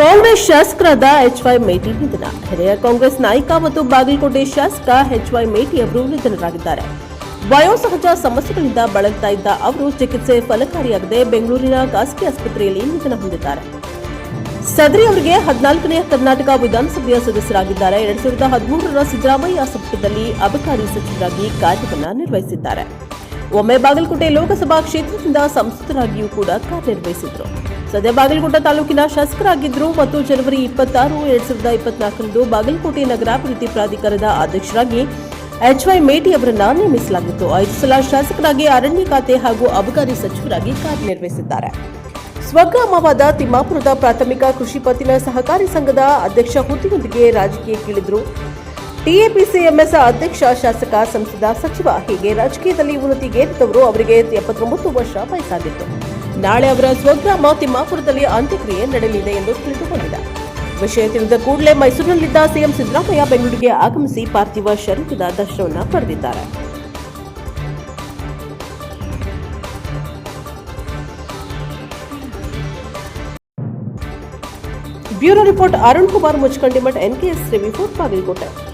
ಕಾಂಗ್ರೆಸ್ ಶಾಸಕರಾದ H Y ಮೇಟಿ ನಿಧನ. ಹಿರಿಯ ಕಾಂಗ್ರೆಸ್ ನಾಯಕ ಮತ್ತು ಬಾಗಲಕೋಟೆ ಶಾಸಕ ಎಚ್ ವೈ ಮೇಟಿ ಅವರು ನಿಧನರಾಗಿದ್ದಾರೆ. ವಯೋಸಹಜ ಸಮಸ್ಯೆಗಳಿಂದ ಬಳಲ್ತಾ ಇದ್ದ ಅವರು ಚಿಕಿತ್ಸೆ ಫಲಕಾರಿಯಾಗದೆ ಬೆಂಗಳೂರಿನ ಖಾಸಗಿ ಆಸ್ಪತ್ರೆಯಲ್ಲಿ ನಿಧನ ಹೊಂದಿದ್ದಾರೆ. ಸದರಿ ಅವರಿಗೆ ಹದಿನಾಲ್ಕನೇ ಕರ್ನಾಟಕ ವಿಧಾನಸಭೆಯ ಸದಸ್ಯರಾಗಿದ್ದಾರೆ. ಎರಡ್ ಸಾವಿರದ ಹದಿಮೂರರ ಸಿದ್ದರಾಮಯ್ಯ ಸಂಪುಟದಲ್ಲಿ ಅಬಕಾರಿ ಸಚಿವರಾಗಿ ಕಾರ್ಯವನ್ನು ನಿರ್ವಹಿಸಿದ್ದಾರೆ. ಒಮ್ಮೆ ಬಾಗಲಕೋಟೆ ಲೋಕಸಭಾ ಕ್ಷೇತ್ರದಿಂದ ಸಂಸದರಾಗಿಯೂ ಕೂಡ ಕಾರ್ಯನಿರ್ವಹಿಸಿದ್ರು ಸದ್ಯ ಬಾಗಲಕೋಟೆ ತಾಲೂಕಿನ ಶಾಸಕರಾಗಿದ್ದರು ಮತ್ತು ಜನವರಿ ಇಪ್ಪತ್ತಾರು, ಎರಡ್ ಸಾವಿರದ ಇಪ್ಪತ್ನಾಲ್ಕರಂದು ಬಾಗಲಕೋಟೆ ನಗರಾಭಿವೃದ್ಧಿ ಪ್ರಾಧಿಕಾರದ ಅಧ್ಯಕ್ಷರಾಗಿ ಎಚ್ ವೈ ಮೇಟಿ ಅವರನ್ನು ನೇಮಿಸಲಾಗಿತ್ತು. ಐದು ಸಲ ಶಾಸಕರಾಗಿ ಅರಣ್ಯ ಖಾತೆ ಹಾಗೂ ಅಬಕಾರಿ ಸಚಿವರಾಗಿ ಕಾರ್ಯನಿರ್ವಹಿಸಿದ್ದಾರೆ. ಸ್ವಗ್ರಾಮವಾದ ತಿಮ್ಮಾಪುರದ ಪ್ರಾಥಮಿಕ ಕೃಷಿ ಪತ್ತಿನ ಸಹಕಾರಿ ಸಂಘದ ಅಧ್ಯಕ್ಷ ಹುದ್ದೆಯೊಂದಿಗೆ ರಾಜಕೀಯಕ್ಕಿಳಿದ್ರು ಟಿಎಪಿಸಿಎಂಎಸ್ ಅಧ್ಯಕ್ಷ ಶಾಸಕ ಸಂಸದ ಸಚಿವ, ಹೀಗೆ ರಾಜಕೀಯದಲ್ಲಿ ಉನ್ನತಿಗೇರಿದವರು ಅವರಿಗೆ ಎಪ್ಪತ್ತೊಂಬತ್ತು ವರ್ಷ ವಯಸ್ಸಾಗಿತ್ತು. ನಾಳೆ ಅವರ ಸ್ವಗ್ರಾಮ ತಿಮ್ಮಾಪುರದಲ್ಲಿ ಅಂತ್ಯಕ್ರಿಯೆ ನಡೆಯಲಿದೆ ಎಂದು ತಿಳಿದುಬಂದಿದೆ ವಿಷಯ ತಿಳಿದ ಕೂಡಲೇ ಮೈಸೂರಿನಲ್ಲಿದ್ದ ಸಿಎಂ ಸಿದ್ದರಾಮಯ್ಯ ಬೆಂಗಳೂರಿಗೆ ಆಗಮಿಸಿ ಪಾರ್ಥಿವ ಶರೀರದ ದರ್ಶನವನ್ನ ಪಡೆದಿದ್ದಾರೆ. Bureau report Arun Kumar Muchkandimath NKS Ravi for Bagalkot.